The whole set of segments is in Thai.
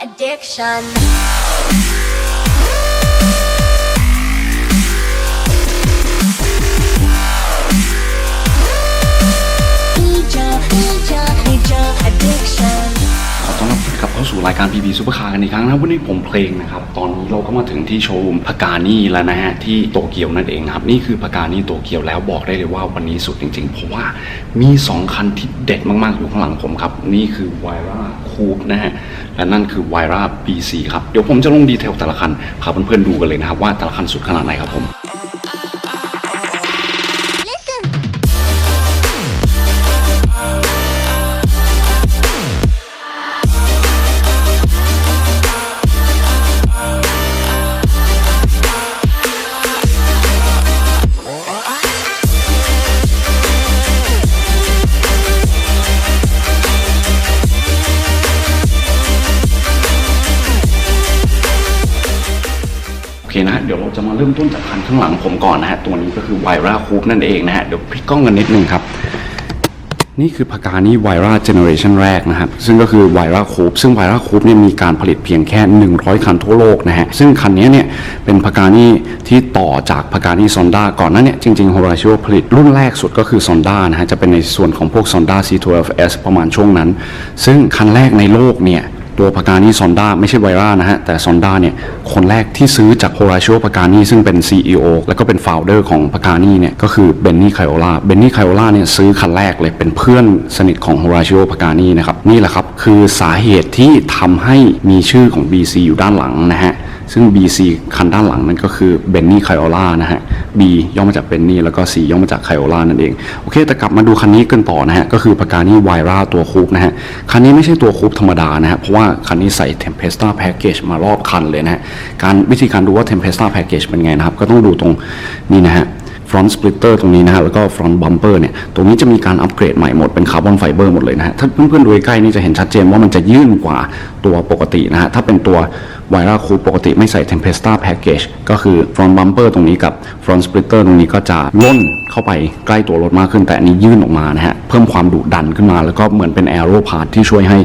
addiction. รับกลับเข้าสู่รายการ PB Super Car กันอีกครั้งนะวันนี้ผมเพลงนะครับ ตอนนี้เราก็มาถึงที่โชว์รูมพากานี่แล้วนะฮะที่โตเกียวนั่นเองนะครับ นี่คือพากานี่โตเกียวแล้วบอกได้เลยว่าวันนี้สุดจริงๆ เพราะว่ามี 2 คันที่เด็ดมากๆ อยู่ข้างหลังผมครับ นี่คือ w i r a Coupe นะฮะและนั่นคือ w i r a BC ครับ เดี๋ยวผมจะลงดีเทลแต่ละคันพาเพื่อนๆดูกันเลยนะครับว่าแต่ละคันสุดขนาดไหนครับผม ข้างหลังผมก่อนนะฮะตัวนี้ก็คือ w i r a Coupe นั่นเองนะฮะเดี๋ยวพลิกกล้องกันนิดนึงครับ นี่คือพากานี่ไวราเจเนอเรชันแรกนะครับ ซึ่งก็คือไวราคูปซึ่งไวราคูปเนี่ยมีการผลิตเพียงแค่ 100 คันทั่วโลกนะฮะซึ่งคันนี้เนี่ยเป็นพากานี่ที่ต่อจากพากานี่ซอนด้าก่อนหนั้นเนี่ยจริงๆ h o r a c i o ผลิตรุ่นแรกสุดก็คือซอนด้านะฮะจะเป็นในส่วนของพวกซอนด้า C12S ประมาณช่วงนั้น ซึ่งคันแรกในโลกเนี่ย ตัวปากานีซอนด้าไม่ใช่ไวรานะฮะ แต่ซอนด้าเนี่ยคนแรกที่ซื้อจากโฮราชิโอพากานีซึ่งเป็น CEO แล้วก็เป็นฟาวเดอร์ของปากานีเนี่ยก็คือเบนนี่ไคโอลาเบนนี่ไคโอลาเนี่ยซื้อคันแรกเลยเป็นเพื่อนสนิทของโฮราชิโอพากานีนะครับนี่แหละครับคือสาเหตุที่ทำให้มีชื่อของ BC อยู่ด้านหลังนะฮะ ซึ่ง BC คันด้านหลังนั่นก็คือเบนนี่ไคโอล่านะฮะ B ย่อมาจากเบนนี่แล้วก็ C ย่อมาจากไคโอล่านั่นเอง โอเค แต่กลับมาดูคันนี้กันต่อนะฮะ ก็คือพากานี่ไวราตัวคูปนะฮะ คันนี้ไม่ใช่ตัวคูปธรรมดานะฮะ เพราะว่าคันนี้ใส่ Tempesta Package มารอบคันเลยนะฮะ การวิธีการดูว่า Tempesta Package เป็นไงนะครับ ก็ต้องดูตรงนี่นะฮะ front splitter ตรงนี้นะฮะแล้วก็ front bumper เนี่ยตรงนี้จะมีการอัปเกรดใหม่หมดเป็นคาร์บอนไฟเบอร์หมดเลยนะฮะถ้าเพื่อนๆดูใกล้นี่จะเห็นชัดเจนว่ามันจะยื่นกว่าตัวปกตินะฮะถ้าเป็นตัว w i r a c o u p ปกติไม่ใส่ Tempesta Package ก็คือ front bumper ตรงนี้กับ front splitter ตรงนี้ก็จะล่นเข้าไปใกล้ตัวรถมากขึ้น แต่อันนี้ยื่นออกมานะฮะเพิ่มความดุดันขึ้นมา แล้วก็เหมือนเป็น aero part ที่ช่วยให้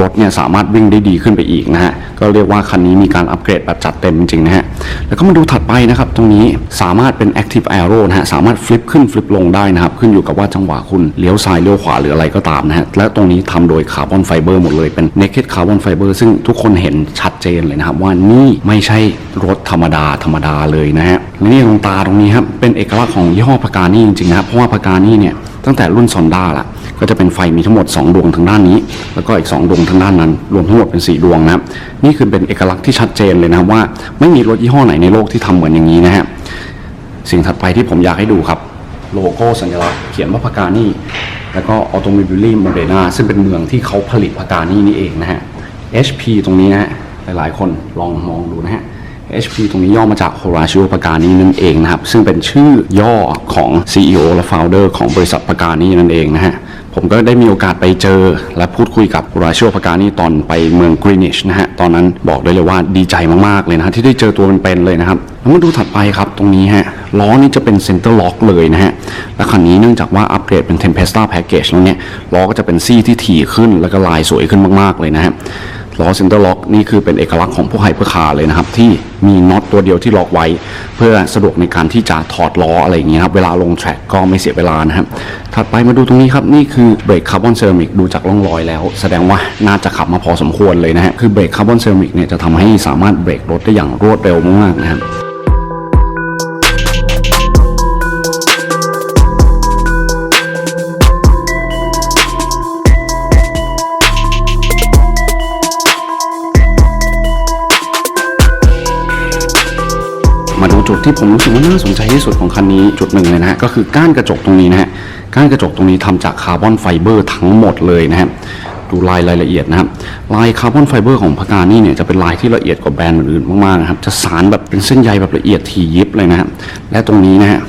รถเนี่ยสามารถวิ่งได้ดีขึ้นไปอีกนะฮะก็เรียกว่าคันนี้มีการอัปเกรดแบบจัดเต็มจริงๆนะฮะ แล้วก็มาดูถัดไปนะครับ ตรงนี้สามารถเป็น active aero นะฮะสามารถฟลิปขึ้นฟลิปลงได้นะครับ ขึ้นอยู่กับว่าจังหวะคุณเลี้ยวซ้ายเลี้ยวขวาหรืออะไรก็ตามนะฮะและตรงนี้ทำโดยคาร์บอนไฟเบอร์หมดเลยเป็น naked carbon fiber ซึ่งทุกคนเห็นชัดเจนเลยนะครับว่านี่ไม่ใช่รถธรรมดาธรรมดาเลยนะฮะและนี่ตรงตาตรงนี้ครับเป็นเอกลักษณ์ของยี่ห้อพากานี่จริงๆนะครับเพราะว่าพากานี่เนี่ยตั้งแต่รุ่นซอนด้าละ ก็จะเป็นไฟมีทั้งหมด 2 ดวงทางด้านนี้ แล้วก็อีก 2 ดวงทางด้านนั้น รวมทั้งหมดเป็น 4 ดวงนะครับนี่คือเป็นเอกลักษณ์ที่ชัดเจนเลยนะครับว่าไม่มีรถยี่ห้อไหนในโลกที่ทำเหมือนอย่างนี้นะฮะสิ่งถัดไปที่ผมอยากให้ดูครับโลโก้สัญลักษณ์เขียนว่าพากานี่แล้วก็ออโต m ม b ิลี่โมเดนาซึ่งเป็นเมืองที่เขาผลิตพากานี่นี่เองนะฮะ HP ตรงนี้นะฮะหลายๆ คนลองมองดูนะฮะ HP ตรงนี้ย่อมาจาก Horacio Pagani นั่นเองนะครับ ซึ่งเป็นชื่อย่อของ CEO และ Founder ของบริษัท Pagani นั่นเองนะฮะผมก็ได้มีโอกาสไปเจอและพูดคุยกับ Horacio Pagani ตอนไปเมือง Greenwich นะฮะ ตอนนั้นบอกได้เลยว่าดีใจมาก ๆ เลยนะฮะ ที่ได้เจอตัวเป็นๆเลยนะครับ แล้วมาดูถัดไปครับตรงนี้ฮะ ล้อนี่จะเป็น Center Lock เลยนะฮะ และคันนี้เนื่องจากว่าอัปเกรดเป็น Tempesta Package แล้วเนี่ย ล้อก็จะเป็นซี่ที่ถี่ขึ้นแล้วก็ลายสวยขึ้นมาก ๆ เลยนะฮะ ล้อเซนเตอร์ล็อกนี่คือเป็นเอกลักษณ์ของพวกไฮเปอร์คาร์เลยนะครับ ที่มีน็อตตัวเดียวที่ล็อกไว้ เพื่อสะดวกในการที่จะถอดล้ออะไรอย่างเงี้ยครับ เวลาลงแทร็กก็ไม่เสียเวลานะครับ ถัดไปมาดูตรงนี้ครับ นี่คือเบรกคาร์บอนเซรามิกดูจากร่องรอยแล้ว แสดงว่าน่าจะขับมาพอสมควรเลยนะฮะคือเบรกคาร์บอนเซรามิกเนี่ยจะทำให้สามารถเบรกรถได้อย่างรวดเร็วมากๆนะครับ ที่ผมรู้สึกว่าน่าสนใจที่สุดของคันนี้จุดหนึ่งเลยนะฮะก็คือก้านกระจกตรงนี้นะฮะก้านกระจกตรงนี้ทำจากคาร์บอนไฟเบอร์ทั้งหมดเลยนะฮะดูลายรายละเอียดนะครับลายคาร์บอนไฟเบอร์ของพากานี่เนี่ยจะเป็นลายที่ละเอียดกว่าแบรนด์อื่นๆมากๆนะครับจะสารแบบเป็นเส้นใยแบบละเอียดถี่ยิบเลยนะฮะและตรงนี้นะฮะ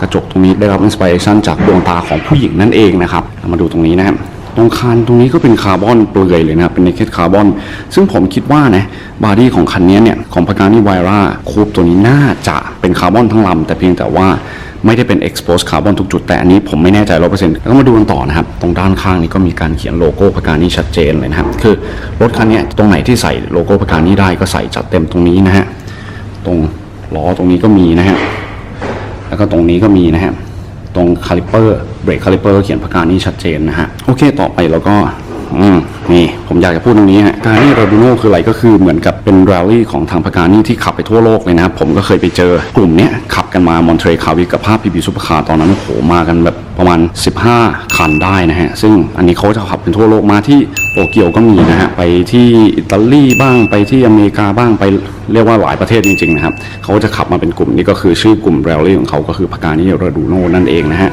กระจกตรงนี้ได้รับอินสปิเรชันจากดวงตาของผู้หญิงนั่นเองนะครับามาดูตรงนี้นะครับ ตรงคานตรงนี้ก็เป็นคาร์บอนเปลือยเลยนะครับเป็น naked คาร์บอนซึ่งผมคิดว่านะบอดี้ของคันนี้เนี่ยของพากานี่ไวร่าคูปตัวนี้น่าจะเป็นคาร์บอนทั้งลำแต่เพียงแต่ว่าไม่ได้เป็น expose คาร์บอนทุกจุด แต่อันนี้ผมไม่แน่ใจร้อเปอร์เซ็นต์แล้วก็มาดูกันต่อนะครับ ตรงด้านข้างนี้ก็มีการเขียนโลโก้พากานี่ชัดเจนเลยนะครับ คือรถคันนี้ตรงไหนที่ใส่โลโก้พากานี่ได้ก็ใส่จัดเต็มตรงนี้นะฮะ ตรงล้อตรงนี้ก็มีนะฮะ แล้วก็ตรงนี้ก็มีนะฮะ ตรงคาลิเปอร์เบรกคาลิเปอร์เขียนประการนี้ชัดเจนนะฮะ โอเค ต่อไปแล้วก็ อืมนี่ผมอยากจะพูดตรงนี้ฮะการนี่ราดูโน่คืออะไรก็คือเหมือนกับเป็นแรลลี่ของทางพากานี่ที่ขับไปทั่วโลกเลยนะ ผมก็เคยไปเจอกลุ่มเนี้ยขับกันมามอนเทรคาวิกับภาพพีบีซุปเปอร์คาร์ตอนนั้นโหมากันแบบประมาณ 15 คันได้นะฮะ ซึ่งอันนี้เขาจะขับเป็นทั่วโลกมาที่โตเกียวก็มีนะฮะ ไปที่อิตาลีบ้างไปที่อเมริกาบ้างไปเรียกว่าหลายประเทศจริงๆนะครับเขาจะขับมาเป็นกลุ่มนี้ก็คือชื่อกลุ่มแรลลี่ของเขาก็คือพากานี่ราดูโน่นั่นเองนะฮะ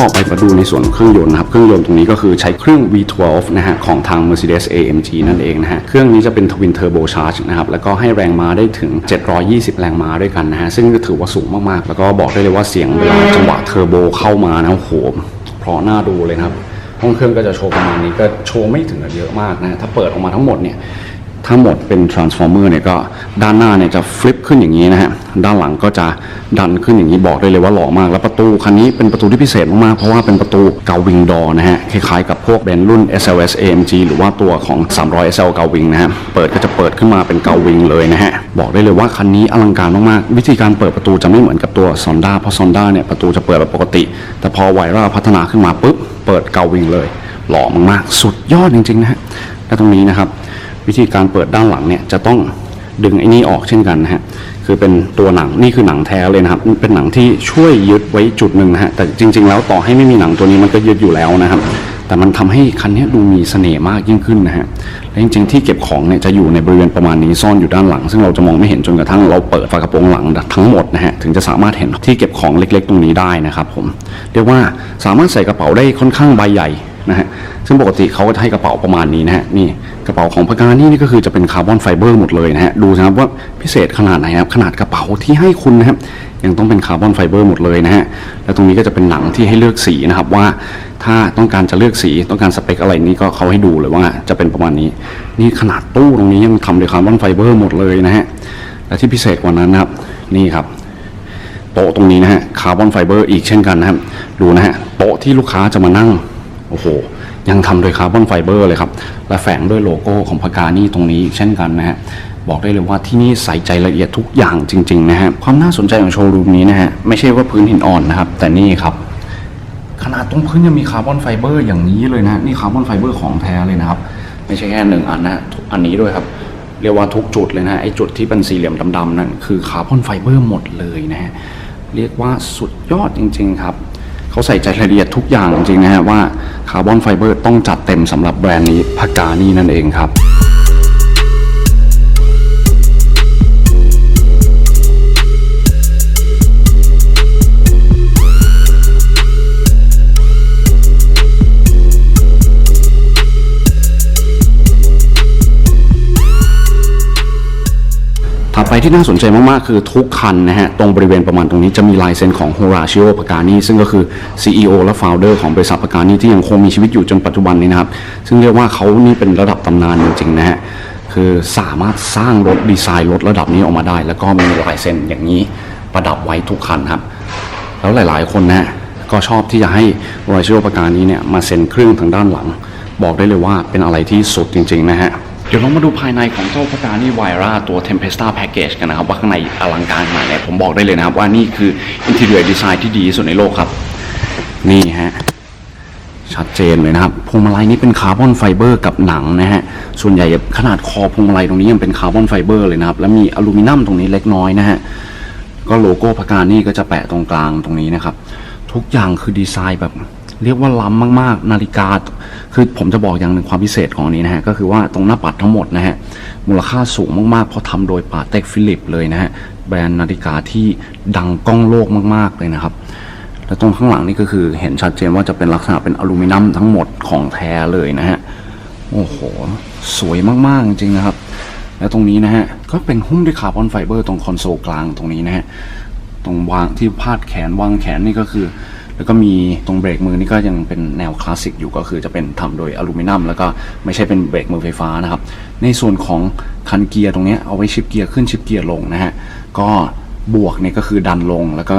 แล้วต่อไปมาดูในส่วนเครื่องยนต์นะครับ เครื่องยนต์ตรงนี้ก็คือใช้เครื่อง V12 นะฮะของทาง Mercedes AMG นั่นเองนะฮะ เครื่องนี้จะเป็น Twin Turbo Charge นะครับ แล้วก็ให้แรงม้าได้ถึง 720 แรงม้าด้วยกันนะฮะ ซึ่งถือว่าสูงมากๆ แล้วก็บอกได้เลยว่าเสียงเวลาจังหวะเทอร์โบเข้ามานะโหเพราะน่าดูเลยนะครับห้องเครื่องก็จะโชว์ประมาณนี้ก็โชว์ไม่ถึงกับเยอะมากนะ ถ้าเปิดออกมาทั้งหมดเนี่ย ทั้งหมดเป็น transformer เนี่ยก็ด้านหน้าเนี่ยจะฟลิปขึ้นอย่างนี้นะฮะด้านหลังก็จะดันขึ้นอย่างนี้บอกได้เลยว่าหล่อมาก แล้วประตูคันนี้เป็นประตูที่พิเศษมากๆเพราะว่าเป็นประตูเกาวิงดอนะฮะคล้ายๆกับพวกเบนซ์รุ่น SLS AMG หรือว่าตัวของ 300 SL เกาวิงนะฮะเปิดก็จะเปิดขึ้นมาเป็นเกาวิงเลยนะฮะบอกได้เลยว่าคันนี้อลังการมากๆวิธีการเปิดประตูจะไม่เหมือนกับตัว Sonda เพราะ Sonda เนี่ยประตูจะเปิดแบบปกติ แต่พอไวร่าพัฒนาขึ้นมาปุ๊บเปิดเกาวิงเลย หล่อมากๆสุดยอดจริงๆนะฮะและตรงนี้นะครับ วิธีการเปิดด้านหลังเนี่ยจะต้องดึงไอ้นี่ออกเช่นกันนะฮะคือเป็นตัวหนังนี่คือหนังแท้เลยนะครับเป็นหนังที่ช่วยยึดไว้จุดหนึ่งนะฮะแต่จริง ๆ แล้วต่อให้ไม่มีหนังตัวนี้มันก็ยึดอยู่แล้วนะครับ แต่มันทำให้คันนี้ดูมีเสน่ห์มากยิ่งขึ้นนะฮะและจริง ๆ ที่เก็บของเนี่ยจะอยู่ในบริเวณประมาณนี้ซ่อนอยู่ด้านหลัง ซึ่งเราจะมองไม่เห็นจนกระทั่งเราเปิดฝากระโปรงหลังทั้งหมดนะฮะถึงจะสามารถเห็นที่เก็บของเล็ก ๆ ตรงนี้ได้นะครับผมเรียกว่าสามารถใส่กระเป๋าได้ค่อนข้างใบใหญ่ นะฮะซึ่งปกติเขาก็จะให้กระเป๋าประมาณนี้นะฮะนี่กระเป๋าของพากานี่นี่ก็คือจะเป็นคาร์บอนไฟเบอร์หมดเลยนะฮะดูนะครับว่าพิเศษขนาดไหนครับขนาดกระเป๋าที่ให้คุณนะครับยังต้องเป็นคาร์บอนไฟเบอร์หมดเลยนะฮะแล้วตรงนี้ก็จะเป็นหนังที่ให้เลือกสีนะครับว่าถ้าต้องการจะเลือกสีต้องการสเปคอะไรนี่ก็เขาให้ดูเลยว่าจะเป็นประมาณนี้ นี่ขนาดตู้ตรงนี้ยังทำด้วยคาร์บอนไฟเบอร์หมดเลยนะฮะและที่พิเศษกว่านั้นนะครับนี่ครับโต๊ะตรงนี้นะฮะคาร์บอนไฟเบอร์อีกเช่นกันนะครับดูนะฮะโต๊ะที่ลูกค้าจะมานั่ง โอ้โห ยังทำโดยคาร์บอนไฟเบอร์เลยครับ และแฝงด้วยโลโก้ของพากานี่ตรงนี้เช่นกันนะฮะ บอกได้เลยว่าที่นี่ใส่ใจละเอียดทุกอย่างจริง ๆ นะฮะ ความน่าสนใจของโชว์รูมนี้นะฮะ ไม่ใช่ว่าพื้นหินอ่อนนะครับ แต่นี่ครับ ขนาดตรงพื้นยังมีคาร์บอนไฟเบอร์อย่างนี้เลยนะ นี่คาร์บอนไฟเบอร์ของแท้เลยนะครับ ไม่ใช่แค่หนึ่งอันนะอันนี้ด้วยครับเรียกว่าทุกจุดเลยนะไอ้จุดที่เป็นสี่เหลี่ยมดำๆนั่นคือคาร์บอนไฟเบอร์หมดเลยนะฮะเรียกว่าสุดยอดจริง ๆ ครับ เขาใส่ใจรายละเอียดทุกอย่างจริงนะฮะว่าคาร์บอนไฟเบอร์ต้องจัดเต็มสำหรับแบรนด์นี้พากานี่นั่นเองครับ ไปที่น่าสนใจมาก ๆ คือทุกคันนะฮะ ตรงบริเวณประมาณตรงนี้จะมีลายเซ็นของ Horacio Pagani ซึ่งก็คือ CEO และ Founder ของบริษัท Pagani ที่ยังคงมีชีวิตอยู่จนปัจจุบันนี้นะครับ ซึ่งเรียกว่าเขานี่เป็นระดับตำนานจริง ๆ นะฮะ คือสามารถสร้างรถดีไซน์รถระดับนี้ออกมาได้ แล้วก็มีลายเซ็นอย่างนี้ประดับไว้ทุกคันครับ แล้วหลายๆ คนนะก็ชอบที่จะให้ Horacio Pagani เนี่ยมาเซ็นเครื่องทางด้านหลัง บอกได้เลยว่าเป็นอะไรที่สุดจริง ๆ นะฮะ เดี๋ยวเรามาดูภายในของเจ้าพกานี่ไวราตัว Tempesta Package กันนะครับ ว่าข้างในอลังการขนาดไหนผมบอกได้เลยนะครับว่านี่คือ Interior Design ที่ดีที่สุดในโลกครับ นี่ฮะ ชัดเจนเลยนะครับพวงมาลัยนี้เป็นคาร์บอนไฟเบอร์กับหนังนะฮะ ส่วนใหญ่ขนาดคอพวงมาลัยตรงนี้ยังเป็นคาร์บอนไฟเบอร์เลยนะครับ แล้วมีอลูมิเนียมตรงนี้เล็กน้อยนะฮะ ก็โลโก้พกานี่ก็จะแปะตรงกลางตรงนี้นะครับ ทุกอย่างคือดีไซน์แบบ เรียกว่าล้ำมากๆ นาฬิกา คือผมจะบอกอย่างหนึ่งความพิเศษของอันนี้นะฮะ ก็คือว่าตรงหน้าปัดทั้งหมดนะฮะ มูลค่าสูงมากๆ เพราะทำโดยปาเต็กฟิลิปเลยนะฮะ แบรนด์นาฬิกาที่ดังก้องโลกมากๆเลยนะครับ และตรงข้างหลังนี่ก็คือเห็นชัดเจนว่าจะเป็นลักษณะเป็นอลูมิเนียมทั้งหมดของแท้เลยนะฮะ โอ้โห สวยมากๆจริงๆนะครับ และตรงนี้นะฮะ ก็เป็นหุ้มด้วยคาร์บอนไฟเบอร์ตรงคอนโซลกลางตรงนี้นะฮะ ตรงวางที่พาดแขนวางแขนนี่ก็คือ แล้วก็มีตรงเบรกมือนี่ก็ยังเป็นแนวคลาสสิกอยู่ก็คือจะเป็นทำโดยอลูมิเนียมแล้วก็ไม่ใช่เป็นเบรกมือไฟฟ้านะครับ ในส่วนของคันเกียร์ตรงนี้เอาไว้ชิปเกียร์ขึ้นชิปเกียร์ลงนะฮะก็บวกเนี่ยก็คือดันลงแล้วก็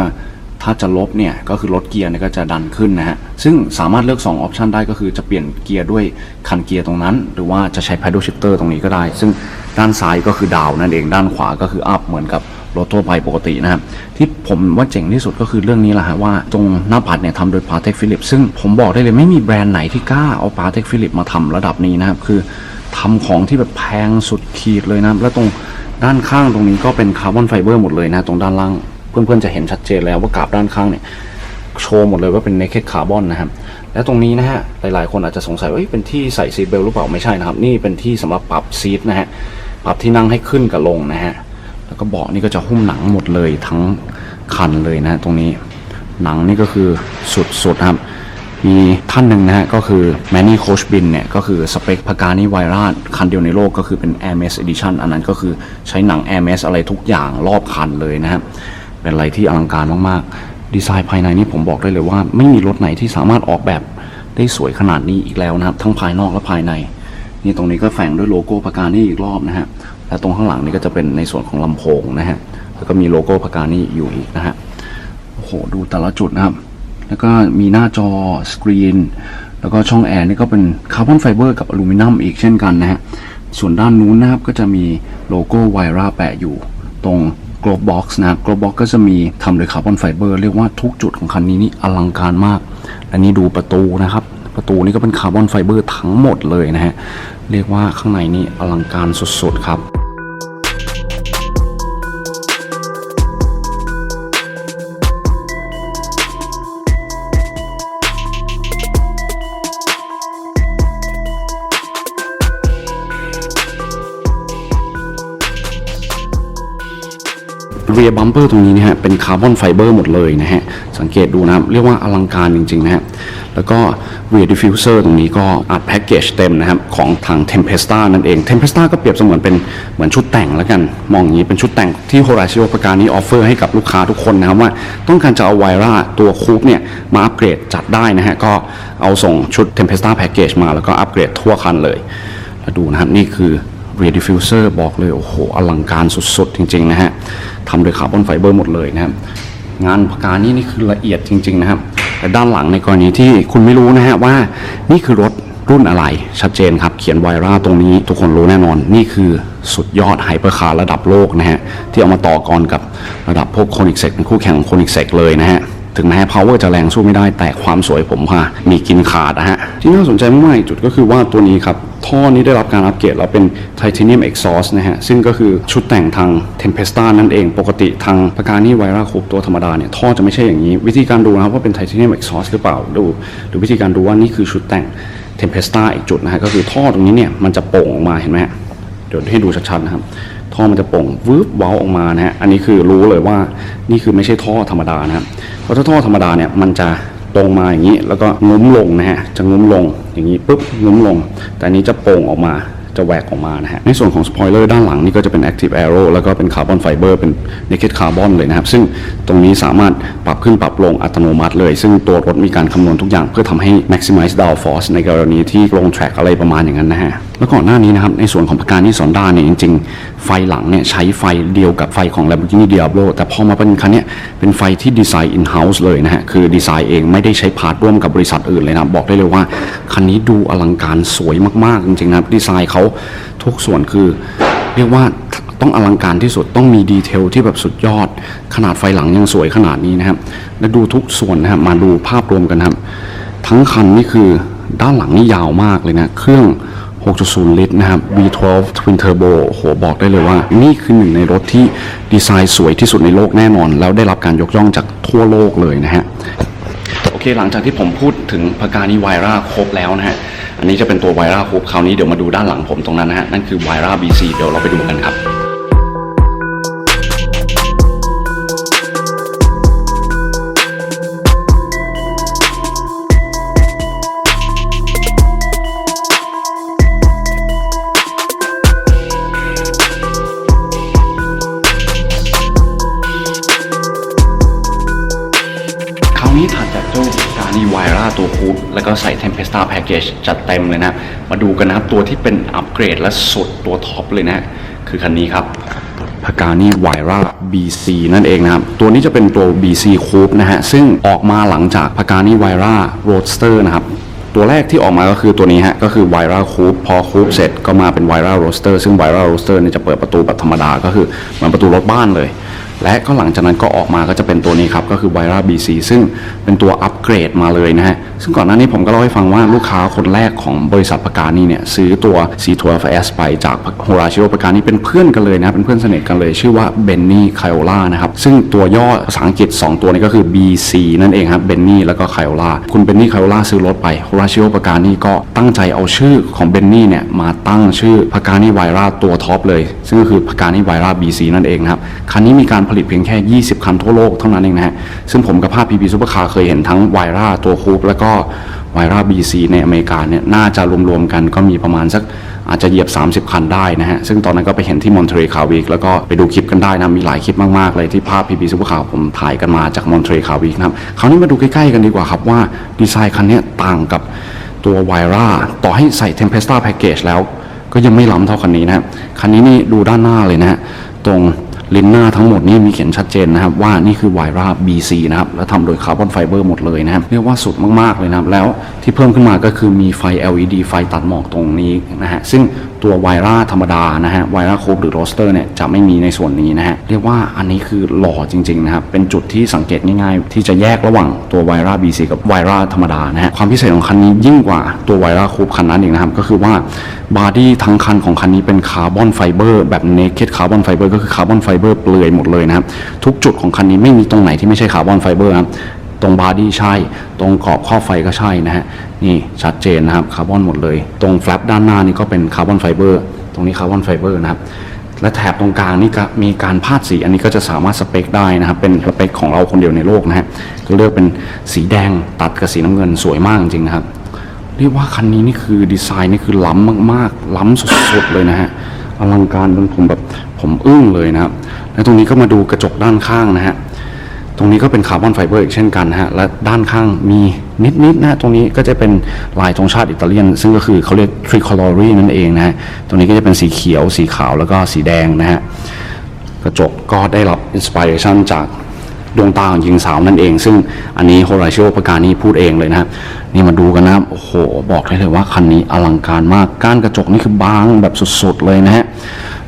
ถ้าจะลบเนี่ยก็คือลดเกียร์เนี่ยก็จะดันขึ้นนะฮะ ซึ่งสามารถเลือก2ออปชันได้ก็คือจะเปลี่ยนเกียร์ด้วยคันเกียร์ตรงนั้น หรือว่าจะใช้ paddle shifter ตรงนี้ก็ได้ ซึ่งด้านซ้ายก็คือดาวนั่นเองด้านขวาก็คืออัพเหมือนกับ รถทั่วไปปกตินะครับ ที่ผมว่าเจ๋งที่สุดก็คือเรื่องนี้แหละฮะว่าตรงหน้าปัดเนี่ยทำโดย Patek Philippe ซึ่งผมบอกได้เลยไม่มีแบรนด์ไหนที่กล้าเอา Patek Philippe มาทำระดับนี้นะครับ คือทำของที่แบบแพงสุดขีดเลยนะแล้วตรงด้านข้างตรงนี้ก็เป็นคาร์บอนไฟเบอร์หมดเลยนะตรงด้านล่างเพื่อนๆจะเห็นชัดเจนแล้วว่ากราบด้านข้างเนี่ยโชว์หมดเลยว่าเป็น naked carbon นนะครับ และตรงนี้นะฮะ หลายๆ คนอาจจะสงสัยว่าเป็นที่ใส่ซีทเบลหรือเปล่าไม่ใช่นะครับ นี่เป็นที่สำหรับปรับซีทนะฮะ ปรับที่นั่งให้ขึ้นกับลงนะฮะ แล้วก็เบาะนี่ก็จะหุ้มหนังหมดเลยทั้งคันเลยนะฮะตรงนี้หนังนี่ก็คือสุดๆครับ มีท่านหนึ่งนะฮะก็คือแมนนี่โคชบินเนี่ย ก็คือสเปคพากานี่ไวราดคันเดียวในโลกก็คือเป็น Air m e s Edition อันนั้นก็คือใช้หนัง Air m e s อะไรทุกอย่างรอบคันเลยนะครับ เป็นอะไรที่อลังการมากๆ ดีไซน์ภายในนี่ผมบอกได้เลยว่า ไม่มีรถไหนที่สามารถออกแบบได้สวยขนาดนี้อีกแล้วนะครับ ทั้งภายนอกและภายใน นี่ตรงนี้ก็แฝงด้วยโลโก้พากานี่อีกรอบนะฮะ และตรงข้างหลังนี่ก็จะเป็นในส่วนของลำโพงนะฮะแล้วก็มีโลโก้พากานี่อยู่อีกนะฮะโอ้โหดูแต่ละจุดนะครับ แล้วก็มีหน้าจอสกรีนแล้วก็ช่องแอร์นี่ก็เป็นคาร์บอนไฟเบอร์กับอลูมิเนียมอีกเช่นกันนะฮะส่วนด้านนู้นนะครับก็จะมีโลโก้ไวราแปะอยู่ตรง Globe Box นะครับ Globe Box ก็จะมีทำโดยคาร์บอนไฟเบอร์เรียกว่าทุกจุดของคันนี้นี่อลังการมาก อันนี้ดูประตูนะครับ ประตูนี่ก็เป็นคาร์บอนไฟเบอร์ทั้งหมดเลยนะฮะ เรียกว่าข้างในนี่อลังการสุดๆครับ เรียบัมเปอร์ตรงนี้นะฮะเป็นคาร์บอนไฟเบอร์หมดเลยนะฮะสังเกตดูนะครับเรียกว่าอลังการจริงๆนะฮะแล้วก็เรียดิฟิวเซอร์ตรงนี้ก็อัดแพ็กเกจเต็มนะครับของทาง Tempesta นั่นเอง Tempesta ก็เปรียบเสมือนเป็นเหมือนชุดแต่งแล้วกัน มองอย่างนี้เป็นชุดแต่งที่โฮราชิโอประการนี้ออฟเฟอร์ให้กับลูกค้าทุกคนนะครับว่าต้องการจะเอาไวร่าตัวคูปเนี่ยมาอัปเกรดจัดได้นะฮะก็เอาส่งชุด Tempesta Package มาแล้วก็อัปเกรดทั่วคันเลยแล้วดูนะครับนี่คือ รียดิฟิวเซอร์บอกเลยโอ้โหอลังการสุดๆ จริงๆนะฮะทำโดยคาร์บอนไฟเบอร์หมดเลยนะครับงานพการนี่นี่คือละเอียดจริง ๆ นะครับ แต่ด้านหลังในกรณีที่คุณไม่รู้นะฮะว่านี่คือรถรุ่นอะไรชัดเจนครับเขียนไวราตรงนี้ทุกคนรู้แน่นอน นี่คือสุดยอดไฮเปอร์คาร์ระดับโลกนะฮะ ที่เอามาต่อกรกับระดับพวกโคนิกเซกเป็นคู่แข่งของโคนิกเซกเลยนะฮะ ถึงแม้ power จะแรงสู้ไม่ได้แต่ความสวยผมค่ะมีกินขาดนะฮะ ที่น่าสนใจมากๆจุดก็คือว่าตัวนี้ครับ ท่อนี้ได้รับการอัปเกรดแล้วเป็นไทเทเนียมเอ็กซอสนะฮะ ซึ่งก็คือชุดแต่งทาง Tempesta นั่นเองปกติทางประการนี่ไวราคูปตัวธรรมดาเนี่ย ท่อจะไม่ใช่อย่างนี้ วิธีการดูนะครับว่าเป็นไทเทเนียมเอ็กซอสหรือเปล่าดูหรือวิธีการดูว่านี่คือชุดแต่ง Tempesta อีกจุดนะฮะ ก็คือท่อตรงนี้เนี่ยมันจะโป่งออกมาเห็นไหมฮะเดี๋ยวให้ดูชัดๆนะครับท่อมันจะโป่งวืบเว้าออกมานะฮะ อันนี้คือรู้เลยว่านี่คือไม่ใช่ท่อธรรมดานะครับ เพราะถ้าท่อธรรมดาเนี่ยมันจะ ตรงมาอย่างนี้ แล้วก็งุ้มลงนะฮะจะงุ้มลงอย่างนี้ปุ๊บงุ้มลง แต่นี้จะโป่งออกมา จะแหวกออกมานะฮะ ในส่วนของสปอยเลอร์ด้านหลังนี่ก็จะเป็น Active Aero แล้วก็เป็นคาร์บอนไฟเบอร์เป็น Naked Carbon เลยนะครับ ซึ่งตรงนี้สามารถปรับขึ้นปรับลงอัตโนมัติเลย ซึ่งตัวรถมีการคำนวณทุกอย่างเพื่อทำให้ maximize downforce ในกรณีที่ลง track อะไรประมาณอย่างนั้นนะฮะ แล้วก่อนหน้านี้นะครับในส่วนของประการนี่ซอนด้าเนี่ยจริง ๆ ไฟหลังเนี่ยใช้ไฟเดียวกับไฟของ Lamborghini Diablo แต่พอมาเป็นคันเนี้ยเป็นไฟที่ดีไซน์ in house เลยนะฮะคือดีไซน์เองไม่ได้ใช้พาร์ทร่วมกับบริษัทอื่นเลยนะบอกได้เลยว่าคันนี้ดูอลังการสวยมากๆจริงๆนะดีไซน์เขาทุกส่วนคือ เรียกว่าต้องอลังการที่สุดต้องมีดีเทลที่แบบสุดยอด ขนาดไฟหลังยังสวยขนาดนี้นะครับ และดูทุกส่วนนะครับมาดูภาพรวมกันครับ ทั้งคันนี่คือด้านหลังนี่ยาวมากเลยนะ เครื่อง 6.0 ลิตรนะครับ V12 Twin Turbo โอ้โหบอกได้เลยว่า นี่คือหนึ่งในรถที่ดีไซน์สวยที่สุดในโลกแน่นอน แล้วได้รับการยกย่องจากทั่วโลกเลยนะฮะ โอเคหลังจากที่ผมพูดถึงพากานิไวราครบแล้วนะฮะ อันนี้จะเป็นตัวไวร่าคูปคราวนี้เดี๋ยวมาดูด้านหลังผมตรงนั้นนะฮะ นั่นคือไวร่าบีซีเดี๋ยวเราไปดูกันครับนี้ถัดจากเจ้าการีไวร่าตัวคูดแล้วก็ใส่เทมเพสตา จัดเต็มเลยนะ มาดูกันนะครับ ตัวที่เป็นอัปเกรดและสุดตัวท็อปเลยนะ คือคันนี้ครับพากานี่ไวรา BC นั่นเองนะครับ ตัวนี้จะเป็นตัว BC Coupe นะฮะ ซึ่งออกมาหลังจากพากานี่ไวรา Roadster นะครับ ตัวแรกที่ออกมาก็คือตัวนี้ฮะ ก็คือ v i r a Coupe พอ Coupe เสร็จก็มาเป็น v i r a Roadster ซึ่ง v i r a Roadster เนี่ยจะเปิดประตูแบบธรรมดา ก็คือเหมือนประตูรถบ้านเลย และก็หลังจากนั้นก็ออกมาก็จะเป็นตัวนี้ครับ ก็คือ v i r a BC ซึ่งเป็นตัวอัปเกรดมาเลยนะฮะ ซึ่งก่อนหน้านี้ผมก็เล่าให้ฟังว่าลูกค้าคนแรกของบริษัทประกานี่เนี่ย ซื้อตัว C12S ไปจากโฮราชิโอประกานี่เป็นเพื่อนกันเลยนะ เป็นเพื่อนสนิทกันเลยชื่อว่าเบนนี่ไคโอล่านะครับ ซึ่งตัวย่อภาษาอังกฤษ 2 ตัวนี้ก็คือ BC นั่นเองครับเบนนี่แล้วก็ไคโอล่าคุณเบนนี่ไคโอล่าซื้อรถไปโฮราชิโอประกานี่ก็ตั้งใจเอาชื่อของเบนนี่เนี่ยมาตั้งชื่อพากานี่ไวราตัวท็อปเลย ซึ่งก็คือพากานี่ไวรา BC นั่นเองครับคันนี้มีการผลิตเพียงแค่ 20 คันทั่วโลกเท่านั้นเองนะฮะ ซึ่งผมกับภาพ PP Supercar เคยเห็นทั้งไวราตัวคูปแล้วก็ไวรา BC ในอเมริกาเนี่ยน่าจะรวมๆกันก็มีประมาณสักอาจจะเหยียบ 30 คันได้นะฮะ ซึ่งตอนนั้นก็ไปเห็นที่มอนทรีคาวิกแล้วก็ไปดูคลิปกันได้นะ มีหลายคลิปมากๆเลยที่ภาพพีพีซุปเปอร์คาร์ผมถ่ายกันมาจากมอนทรีคาวิกนะครับคราวนี้มาดูใกล้ๆกันดีกว่าครับว่าดีไซน์คันนี้ต่างกับตัวไวราต่อให้ใส่ Tempesta Package แล้วก็ยังไม่ล้ำเท่าคันนี้นะคันนี้นี่ดูด้านหน้าเลยนะฮะ ตรง ลิ้นหน้าทั้งหมดนี่มีเขียนชัดเจนนะครับว่านี่คือ v i r a BC นะครับและทำโดยคาร์บอนไฟเบอร์หมดเลยนะครับเรียกว่าสุดมากๆเลยนะครับแล้วที่เพิ่มขึ้นมาก็คือมีไฟ LED ไฟตัดหมอกตรงนี้นะฮะซึ่ง ตัว v i r a ธรรมดานะฮะ v i r a Coupe หรือ Roadster เนี่ยจะไม่มีในส่วนนี้นะฮะเรียกว่าอันนี้คือหล่อจริงๆนะครับเป็นจุดที่สังเกตง่ายๆ ที่จะแยกระหว่างตัว v i r a BC กับ v i r a ธรรมดานะฮะความพิเศษของคันนี้ยิ่งกว่าตัว v i r a Coupe คันนั้นอีกนะครับก็คือว่าบอดี้ทั้งคันของคันนี้เป็นคาร์บอนไฟเบอร์แบบเนเ e ดคาร์บอนไฟเบอร์ก็คือคาร์บอนไฟเบอร์เปลือยหมดเลยนะครับทุกจุดของคันนี้ไม่มีตรงไหนที่ไม่ใช่คาร์บอนไฟเบอร์ครับ ตรงบอดี้ใช่ ตรงขอบข้อไฟก็ใช่นะฮะ นี่ชัดเจนนะครับคาร์บอนหมดเลย ตรงแฟลปด้านหน้านี่ก็เป็นคาร์บอนไฟเบอร์ ตรงนี้คาร์บอนไฟเบอร์นะครับ และแถบตรงกลางนี่ก็มีการพาดสี อันนี้ก็จะสามารถสเปคได้นะครับ เป็นสเปคของเราคนเดียวในโลกนะฮะ ก็เลือกเป็นสีแดงตัดกับสีน้ำเงินสวยมากจริงๆนะครับ เรียกว่าคันนี้นี่คือดีไซน์นี่คือล้ำมากๆ ล้ำสุดๆเลยนะฮะ อลังการจนผมแบบผมอึ้งเลยนะครับ แล้วตรงนี้ก็มาดูกระจกด้านข้างนะฮะ รงนี้ก็เป็นคาร์บอนไฟเบอร์อีกเช่นกันนะฮะ และด้านข้างมีนิดๆนะฮะตรงนี้ก็จะเป็นลายธงชาติอิตาเลียน ซึ่งก็คือเขาเรียก tricolore นั่นเองนะฮะ ตรงนี้ก็จะเป็นสีเขียว สีขาวแล้วก็สีแดงนะฮะ กระจกก็ได้รับอินสปิเรชันจากดวงตาของหญิงสาวนั่นเอง ซึ่งอันนี้โฮราชิโอปากานี่พูดเองเลยนะครับ นี่มาดูกันนะครับ โอ้โห บอกได้เลยว่าคันนี้อลังการมาก ก้านกระจกนี่คือบางแบบสุดๆเลยนะฮะ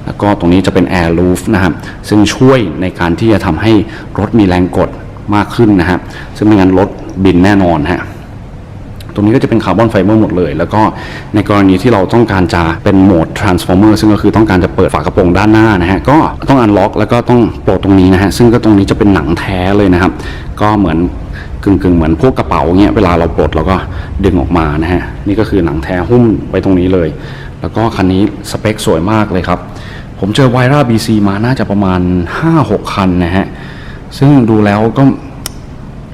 แล้วก็ตรงนี้จะเป็นแอร์ลูฟนะครับซึ่งช่วยในการที่จะทำให้รถมีแรงกดมากขึ้นนะครับ ซึ่งไม่งั้นรถบินแน่นอนฮะตรงนี้ก็จะเป็นคาร์บอนไฟเบอร์หมดเลย แล้วก็ในกรณีที่เราต้องการจะเป็นโหมด transformer ซึ่งก็คือต้องการจะเปิดฝากระโปรงด้านหน้านะฮะ ก็ต้องอันล็อกแล้วก็ต้องปลดตรงนี้นะฮะ ซึ่งก็ตรงนี้จะเป็นหนังแท้เลยนะครับ ก็เหมือนกึ่งกึ่งๆเหมือนพวกกระเป๋าเงี้ย เวลาเราปลดเราก็ดึงออกมานะฮะ นี่ก็คือหนังแท้หุ้มไว้ตรงนี้เลย แล้วก็คันนี้สเปคสวยมากเลยครับ ผมเจอไวร่า BC มาน่าจะประมาณ 5-6 คันนะฮะ ซึ่งดูแล้วก็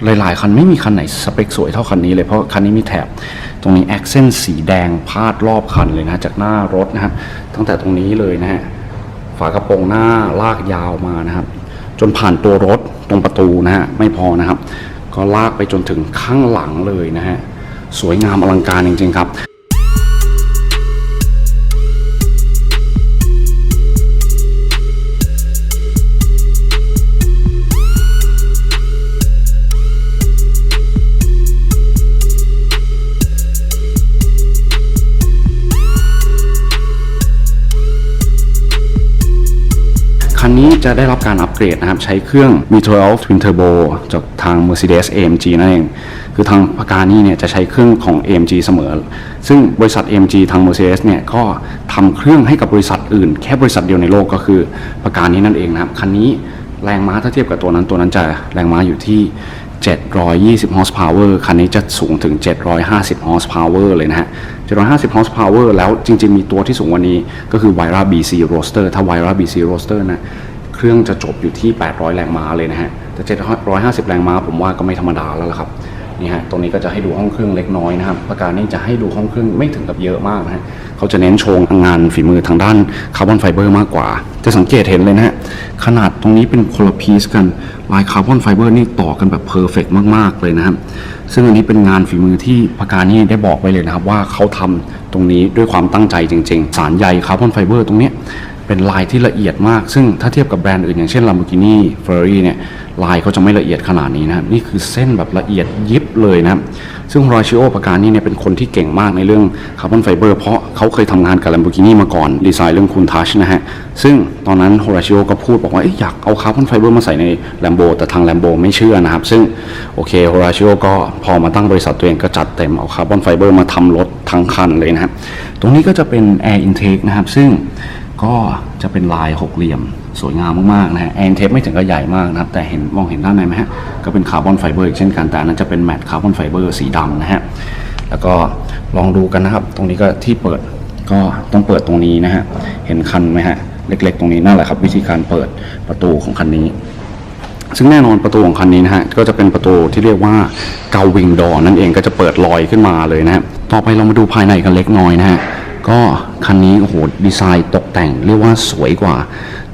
หลาย ๆ คันไม่มีคันไหนสเปคสวยเท่าคันนี้เลย เพราะคันนี้มีแถบ ตรงนี้แอคเซนต์สีแดงพาดรอบคันเลยนะ จากหน้ารถนะฮะตั้งแต่ตรงนี้เลยนะฮะ ฝากระโปรงหน้าลากยาวมานะครับ จนผ่านตัวรถตรงประตูนะฮะ ไม่พอนะครับ ก็ลากไปจนถึงข้างหลังเลยนะฮะ สวยงามอลังการจริง ๆ ครับ นนี้จะได้รับการอัปเกรดนะครับ ใช้เครื่อง V12 Twin Turbo จากทาง Mercedes AMG นั่นเอง คือทางพากานี่เนี่ยจะใช้เครื่องของ AMG เสมอ ซึ่งบริษัท AMG ทาง Mercedes เนี่ยก็ทำเครื่องให้กับบริษัทอื่น แค่บริษัทเดียวในโลกก็คือพากานี้นั่นเองนะครับ คันนี้แรงม้าถ้าเทียบกับตัวนั้นตัวนั้นจะแรงม้าอยู่ที่ 720 horsepower คันนี้จะสูงถึง 750 horsepower เลยนะฮะ 750 horsepower แล้วจริงๆ มีตัวที่สูงกว่านี้ก็คือ Vira BC Roadster ถ้า Vira BC Roadster นะ เครื่องจะจบอยู่ที่ 800 แรงม้าเลยนะฮะ แต่ 750 แรงม้าผมว่าก็ไม่ธรรมดาแล้วล่ะครับ นี่ฮะตรงนี้ก็จะให้ดูห้องเครื่องเล็กน้อยนะครับปากกานี่จะให้ดูห้องเครื่องไม่ถึงกับเยอะมากนะฮะเขาจะเน้นโชว์งานฝีมือทางด้านคาร์บอนไฟเบอร์มากกว่า จะสังเกตเห็นเลยนะฮะขนาดตรงนี้เป็นคนละพีซกันลายคาร์บอนไฟเบอร์นี่ต่อกันแบบเพอร์เฟกมากๆเลยนะครับซึ่งอันนี้เป็นงานฝีมือที่ปากกานี่ได้บอกไว้เลยนะครับว่าเขาทำตรงนี้ด้วยความตั้งใจจริง ๆ สารใยคาร์บอนไฟเบอร์ตรงเนี้ย เป็นลายที่ละเอียดมาก ซึ่งถ้าเทียบกับแบรนด์อื่นอย่างเช่น Lamborghini Ferrari เนี่ยลายเขาจะไม่ละเอียดขนาดนี้นะครับนี่คือเส้นแบบละเอียดยิบเลยนะครับซึ่ง Horacio ประการนี้เนี่ยเป็นคนที่เก่งมากในเรื่องคาร์บอนไฟเบอร์เพราะเขาเคยทำงานกับ Lamborghini มาก่อน ดีไซน์เรื่องคุณทัชนะฮะ ซึ่งตอนนั้น Horacio ก็พูดบอกว่าอยากเอาคาร์บอนไฟเบอร์มาใส่ใน Lambo แต่ทาง Lambo ไม่เชื่อนะครับ ซึ่งโอเค Horacio ก็พอมาตั้งบริษัทตัวเองก็จัดเต็มเอาคาร์บอนไฟเบอร์มาทำรถทั้งคันเลยนะครับตรงนี้ก็จะเป็น Air Intake นะครับซึ่ง ก็จะเป็นลายหกเหลี่ยม สวยงามมากๆนะฮะแอนเทปไม่ถึงกับใหญ่มากนะครับ แต่เห็นมองเห็นด้านในไหมฮะก็เป็นคาร์บอนไฟเบอร์อีกเช่นกันแต่นนั้นจะเป็นแมตต์คาร์บอนไฟเบอร์สีดำนะฮะแล้วก็ลองดูกันนะครับ ตรงนี้ก็ที่เปิดก็ต้องเปิดตรงนี้นะฮะเห็นคันไหมฮะเล็กๆ ตรงนี้นั่นแหละครับ วิธีการเปิดประตูของคันนี้ ซึ่งแน่นอนประตูของคันนี้นะฮะก็จะเป็นประตูที่เรียกว่าเกาวิงดอนั่นเองก็จะเปิดลอยขึ้นมาเลยนะฮะต่อไปเรามาดูภายในกันเล็กน้อยนะฮะ ก็คันนี้โอ้โหดีไซน์ตกแต่งเรียกว่าสวยกว่า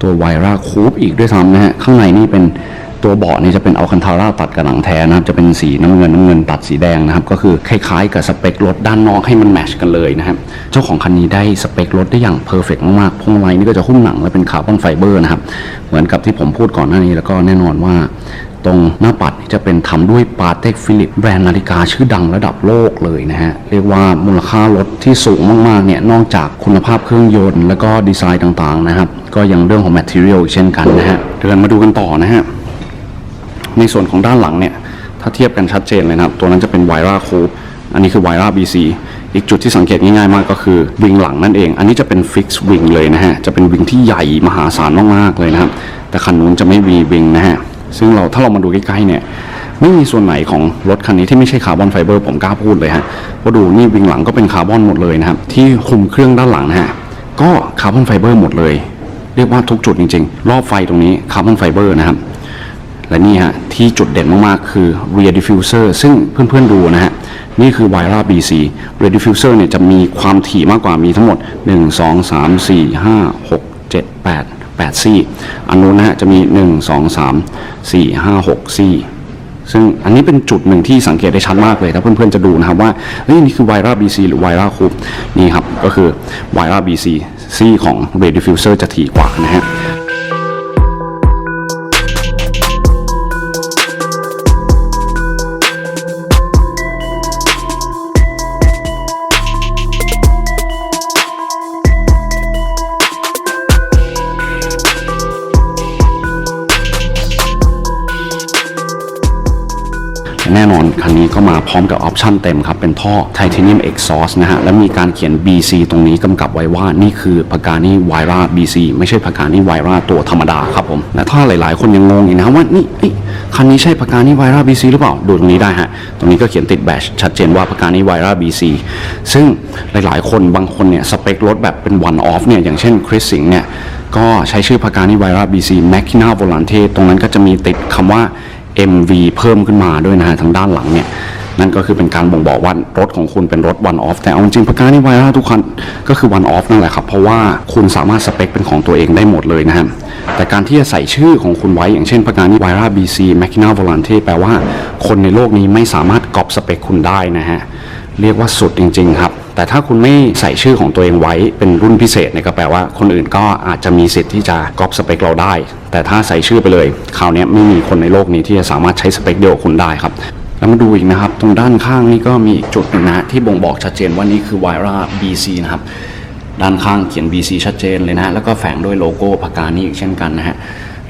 ตัวไวราคูปอีกด้วยซ้ำนะฮะ ข้างในนี่เป็นตัวเบาะนี่จะเป็นเอัลคันทาร่าตัดกับหนังแท้นะครับ จะเป็นสีน้ำเงินน้ำเงินตัดสีแดงนะครับ ก็คือคล้ายๆกับสเปครถด้านนอกให้มันแมชกันเลยนะครับ เจ้าของคันนี้ได้สเปครถได้อย่างเพอร์เฟกมากๆพวงมาลัยนี่ก็จะหุ้มหนังและเป็นคาร์บอนไฟเบอร์นะครับ เหมือนกับที่ผมพูดก่อนหน้านี้แล้วก็แน่นอนว่า ตรงหน้าปัดจะเป็นทำด้วยปาเต็กฟิลิปแบรนด์นาฬิกาชื่อดังระดับโลกเลยนะฮะ เรียกว่ามูลค่ารถที่สูงมากๆเนี่ยนอกจากคุณภาพเครื่องยนต์แล้วก็ดีไซน์ต่างๆนะครับ ก็ยังเรื่องของ material อีกเช่นกันนะฮะ เดินมาดูกันต่อนะฮะ ในส่วนของด้านหลังเนี่ย ถ้าเทียบกันชัดเจนเลยนะครับ ตัวนั้นจะเป็นไวราโคปอันนี้คือไวรา BC อีกจุดที่สังเกตง่ายๆมากก็คือวิงหลังนั่นเอง อันนี้จะเป็นฟิกซ์วิงเลยนะฮะ จะเป็นวิงที่ใหญ่มหาศาลมากๆเลยนะครับ แต่คันนู้นจะไม่มีวิงนะฮะ ซึ่งเราถ้าเรามาดูใกล้ๆเนี่ยไม่มีส่วนไหนของรถคันนี้ที่ไม่ใช่คาร์บอนไฟเบอร์ผมกล้าพูดเลยฮะเพราะดูนี่วิงหลังก็เป็นคาร์บอนหมดเลยนะครับที่คุมเครื่องด้านหลังนะฮะก็คาร์บอนไฟเบอร์หมดเลย เรียกว่าทุกจุดจริงๆ รอบไฟตรงนี้คาร์บอนไฟเบอร์นะครับและนี่ฮะที่จุดเด่นมากๆ คือ rear diffuser ซึ่งเพื่อนๆดูนะฮะนี่คือ Vira BC rear diffuser เนี่ยจะมีความถี่มากกว่ามีทั้งหมด 1 2 3 4 5 6 7 8 8 ซี่ อันนู้นนะฮะจะมี 1 2 3 4 5 6 ซี่ ซึ่งอันนี้เป็นจุดหนึ่งที่สังเกตได้ชัดมากเลยถ้าเพื่อนๆจะดูนะครับว่าเฮ้ยนี่คือ Vira BC หรือไวรัสคูปนี่ครับ ก็คือไวรัส BC ซี่ของ rear diffuser จะถี่กว่านะฮะ นี้ก็มาพร้อมกับออปชั่นเต็มครับ เป็นท่อไทเทเนียมเอ็กซอสนะฮะ และมีการเขียน BC ตรงนี้กำกับไว้ว่านี่คือพากานี่ไวรา BC ไม่ใช่พากานี่ไวราตัวธรรมดาครับผม และถ้าหลาย ๆ คนยังงงอยู่นะว่านี่เอ้คันนี้ใช่พากานี่ไวรา BC หรือเปล่า ดูตรงนี้ได้ฮะ ตรงนี้ก็เขียนติดแบชชัดเจนว่าพากานี่ไวรา BC ซึ่งหลาย ๆ คนบางคนเนี่ยสเปครถแบบเป็น one off เนี่ยอย่างเช่นคริสสิงเนี่ยก็ใช้ชื่อพากานี่ไวรา BC Machina Volante ตรงนั้นก็จะมีติดคำว่า MV เพิ่มขึ้นมาด้วยนะฮะทางด้านหลังเนี่ยนั่นก็คือเป็นการบ่งบอกว่ารถของคุณเป็นรถ one off แต่เอาจริงปากกานี่ไวราทุกคันก็คือ one off นั่นแหละครับ เพราะว่าคุณสามารถสเปคเป็นของตัวเองได้หมดเลยนะฮะแต่การที่จะใส่ชื่อของคุณไว้อย่างเช่นปากกานี่ไวร่าบีซีแมคคินาโวลันเทแปลว่าคนในโลกนี้ไม่สามารถก๊อปสเปคคุณได้นะฮะ เรียกว่าสุดจริง ๆ ครับ แต่ถ้าคุณไม่ใส่ชื่อของตัวเองไว้เป็นรุ่นพิเศษเนี่ยก็แปลว่าคนอื่นก็อาจจะมีสิทธิ์ที่จะก๊อปสเปคเราได้ แต่ถ้าใส่ชื่อไปเลยคราวนี้ไม่มีคนในโลกนี้ที่จะสามารถใช้สเปคเดียวกับคุณได้ครับแล้วมาดูอีกนะครับ ตรงด้านข้างนี่ก็มีอีกจุดหนึ่งนะที่บ่งบอกชัดเจนว่านี่คือ Vira BC นะครับด้านข้างเขียน BC ชัดเจนเลยนะ แล้วก็แฝงด้วยโลโก้พากานี่อีกเช่นกันนะฮะ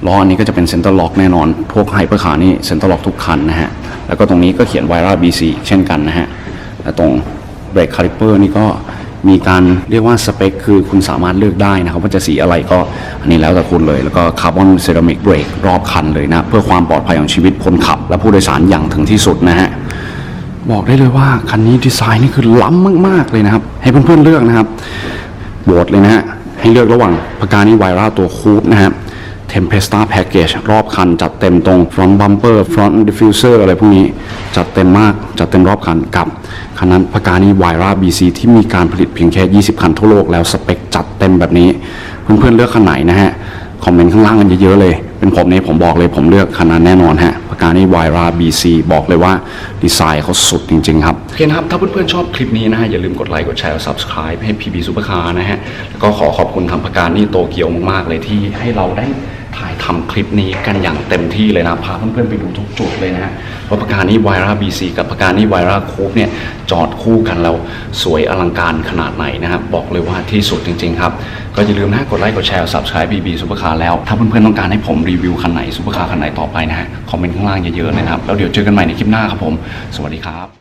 ล้ออันนี้ก็จะเป็นเซ็นเตอร์ล็อกแน่นอน พวกไฮเปอร์คาร์นี่เซ็นเตอร์ล็อกทุกคันนะฮะ แล้วก็ตรงนี้ก็เขียน Vira BC เช่นกันนะฮะ ตรงเบรกคาลิเปอร์นี่ก็มีการเรียกว่าสเปคคือคุณสามารถเลือกได้นะครับ ว่าจะสีอะไรก็อันนี้แล้วแต่คุณเลย แล้วก็คาร์บอนเซรามิกเบรกรอบคันเลยนะ เพื่อความปลอดภัยของชีวิตคนขับ และผู้โดยสารอย่างถึงที่สุดนะฮะบอกได้เลยว่าคันนี้ดีไซน์นี่คือล้ำมาก ๆ เลยนะครับ ให้เพื่อนๆเลือกนะครับโหวตเลยนะฮะให้เลือกระหว่างปากกานี่ไวร่าตัวคูปนะครับ Tempesta Package รอบคัน จัดเต็มตรง Front Bumper Front Diffuser อะไรพวกนี้ จัดเต็มมาก จัดเต็มรอบคันกับคันนั้นพากานี่ Vira BC ที่มีการผลิตเพียงแค่ 20 คันทั่วโลกแล้วสเปคจัดเต็มแบบนี้ เพื่อนๆเลือกคันไหนนะฮะ คอมเมนต์ข้างล่างกันเยอะๆเลย เป็นผมเนี่ยผมบอกเลยผมเลือกคันนั้นแน่นอนฮะปากกานี่ Vira BC บอกเลยว่าดีไซน์เขาสุดจริงๆครับโอเคนะครับถ้าเพื่อนๆชอบคลิปนี้นะฮะอย่าลืมกดไลค์กดแชร์ subscribe ให้ PB Supercar นะฮะแล้วก็ขอขอบคุณทางปากกานี่โตเกียวมากๆเลยที่ให้เราได้ ถ่ายทำคลิปนี้กันอย่างเต็มที่เลยนะพาเพื่อนๆไปดูทุกจุดเลยนะฮะเพราปากกานี่ Vira BC กับปากกานี่ Vira Coupe เนี่ยจอดคู่กันแล้วสวยอลังการขนาดไหนนะครับบอกเลยว่าที่สุดจริง ๆ ครับ ก็อย่าลืมนะกดไลค์กดแชร์ subscribe BB Supercar แล้ว ถ้าเพื่อนๆต้องการให้ผมรีวิวคันไหน Supercar คันไหนต่อไปนะฮะคอมเมนต์ข้างล่างเยอะๆเลยนะครับแล้วเดี๋ยวเจอกันใหม่ในคลิปหน้าครับผม สวัสดีครับ